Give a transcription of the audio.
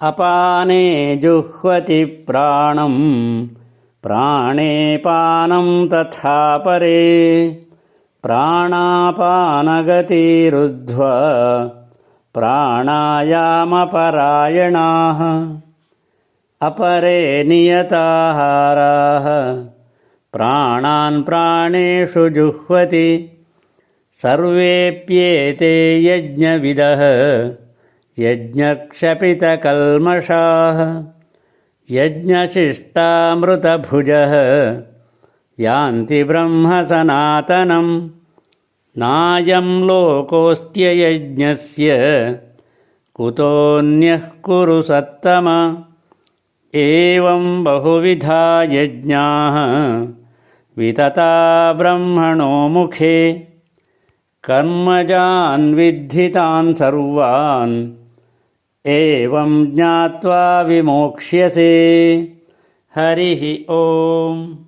अपाने जुह्वति प्राणम् प्राणे पानं तथा परे। प्राणापानगतिरुध्व प्राणायामपरायणाः। अपरे नियताहाराः प्राणान् प्राणेषु जुह्वति। सर्वेऽप्येते यज्ञविदः। यज्ञक्षपितकल्मषाः यज्ञशिष्टामृतभुजः यान्ति ब्रह्मसनातनम् नायं लोकोऽस्त्ययज्ञस्य कुतोऽन्यः कुरु सत्तम एवं बहुविधा यज्ञाः वितता ब्रह्मणो मुखे कर्मजान् विद्धितान् सर्वान् एवं ज्ञात्वा विमोक्ष्यसे। हरिः ओम्।